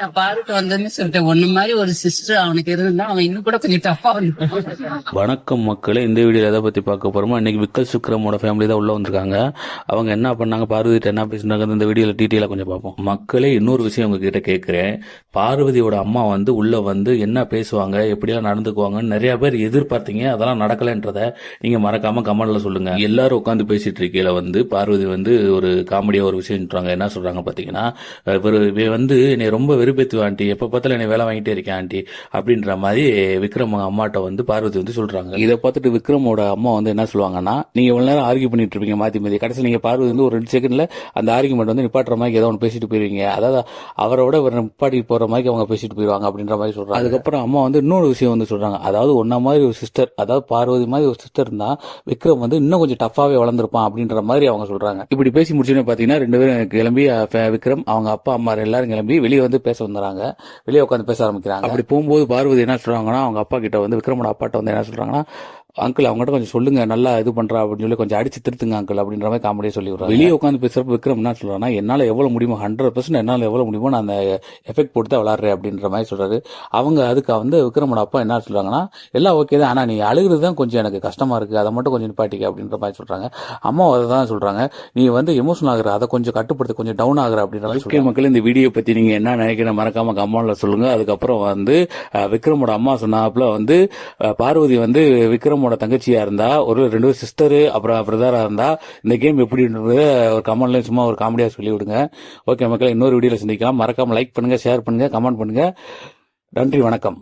நான் பாருட்டு வந்தேன்னு சொல்லிட்டேன். ஒண்ணு மாதிரி ஒரு சிஸ்டர் அவனுக்கு இருந்தா அவன் இன்னும் கூட கொஞ்சம் டஃபா வந்து வணக்கம் மக்களே. இந்த வீடியோ எதை பத்தி பார்க்க போறோமோ இன்னைக்கு விக்கல் சுக்ரமோட ஃபேமிலி தான் உள்ள வந்திருக்காங்க. அவங்க என்ன பண்ணாங்க பார்வதிட்ட என்ன பேசினாங்க இந்த வீடியோவில் டீட்டெயிலா கொஞ்சம் பார்ப்போம். மக்களே இன்னொரு விஷயம் உங்ககிட்ட கேட்குறேன். பார்வதியோட அம்மா வந்து உள்ள வந்து என்ன பேசுவாங்க எப்படியெல்லாம் நடந்துக்குவாங்கன்னு நிறைய பேர் எதிர்பார்த்தீங்க அதெல்லாம் நடக்கலைன்றதை நீங்க மறக்காம கமெண்ட்ல சொல்லுங்க. எல்லாரும் உட்காந்து பேசிட்டு இருக்கையில வந்து பார்வதி வந்து ஒரு காமெடியாக ஒரு விஷயம் சொல்றாங்க என்ன சொல்றாங்க பார்த்தீங்கன்னா இவர் வந்து என்னை ரொம்ப வெறுப்பேத்து ஆண்டி எப்போ பார்த்தாலும் என்னை வேலை வாங்கிட்டே இருக்கேன் ஆண்டி அப்படின்ற மாதிரி விக்ரம் அம்மாட்ட வந்து பார்வதி வந்து சொல்றாங்க. இதை பார்த்துட்டு விக்ரமோட அம்மா வந்து என்ன சொல்லுவாங்கன்னா நீங்க இவ்வளவு நேரம் ஆர்கியூ பண்ணிட்டு இருப்பீங்க மாத்தி மாத்தி. கடைசியில் நீங்க பார்வதி வந்து ஒரு ரெண்டு செகண்ட்ல அந்த ஆர்கியூமெண்ட் வந்து நிப்பாட்டுற மாதிரி ஏதோ ஒன்று பேசிட்டு போயிருவீங்க. அதாவது அவரோட ஒரு நிப்பாட்டி போற மாதிரி அவங்க பேசிட்டு போயிருவாங்க அப்படின்ற மாதிரி சொல்றாங்க. அதுக்கப்புறம் அம்மா வந்து இன்னொரு விஷயம் வந்து சொல்றாங்க. அதாவது ஒன்ன மாதிரி ஒரு சிஸ்டர் அதாவது பார்வதி மாதிரி ஒரு சிஸ்டர் இருந்தா விக்ரம் வந்து இன்னும் கொஞ்சம் டஃபாவே வளர்ந்துருப்பான் அப்படின்ற மாதிரி அவங்க சொல்றாங்க. இப்படி பேசி முடிச்சுன்னு பாத்தீங்கன்னா ரெண்டு பேரும் கிளம்பி விக்ரம் அவங்க அப்பா அம்மா எல்லாரும் கிளம்பி வெளியே வந்து பேச வந்துறாங்க. வெளியே உட்காந்து பேச ஆரம்பிக்கிறாங்க. அப்படி போகும்போது பார்வதி என்ன சொல்றாங்கன்னா அவங்க அப்பா கிட்ட வந்து விக்ரமோட அப்பாட்ட வந்து என்ன சொல்றாங்கன்னா அங்கிள் அவங்ககிட்ட கொஞ்சம் சொல்லுங்க நல்லா இது பண்றா அப்படின்னு சொல்லி கொஞ்சம் அடிச்சு திருத்துங்க அங்கிள் அப்படின்ற மாதிரி காமெடியா சொல்லி விடுறாங்க வெளியே உட்காந்து பேசுறப்ப விக்ரம் என்ன சொல்றாங்கன்னா என்னால எவ்வளவு முடியுமோ ஹண்ட்ரட் பர்சன்ட் என்னால எவ்வளவு முடியுமோ நான் அந்த எஃபெக்ட் போட்டு தான் விளாடுறேன் அப்படின்ற மாதிரி சொல்றாரு. அவங்க அதுக்கு வந்து விக்ரமோட அப்பா என்ன சொல்றாங்கன்னா எல்லாம் ஓகே தான் ஆனா நீ அழுகுறது தான் கொஞ்சம் எனக்கு கஷ்டமா இருக்கு. அதை மட்டும் கொஞ்சம் நிப்பாட்டிக்க அப்படின்ற மாதிரி சொல்றாங்க. அம்மா அதை தான் சொல்றாங்க. நீ வந்து எமோஷனல் ஆகுற அதை கொஞ்சம் கட்டுப்படுத்த கொஞ்சம் டவுன் ஆகுற அப்படின்ற மாதிரி மக்கள் இந்த வீடியோ பத்தி நீங்க என்ன நினைக்கிற மறக்காம கமெண்ட்ல சொல்லுங்க. அதுக்கப்புறம் வந்து விக்ரமோட அம்மா சொன்னாப்புல வந்து பார்வதி வந்து விக்ரமோட தங்கச்சியா இருந்தா ஒரு ரெண்டு சிஸ்டரு அப்புறம் பிரதரா இருந்தா இந்த கேம் எப்படின்றத ஒரு கமெண்ட்ல சும்மா ஒரு காமெடியா சொல்லி விடுங்க ஓகே மக்கள் இன்னொரு வீடியோல சந்திக்கலாம். மறக்காம லைக் பண்ணுங்க ஷேர் பண்ணுங்க கமெண்ட் பண்ணுங்க. நன்றி வணக்கம்.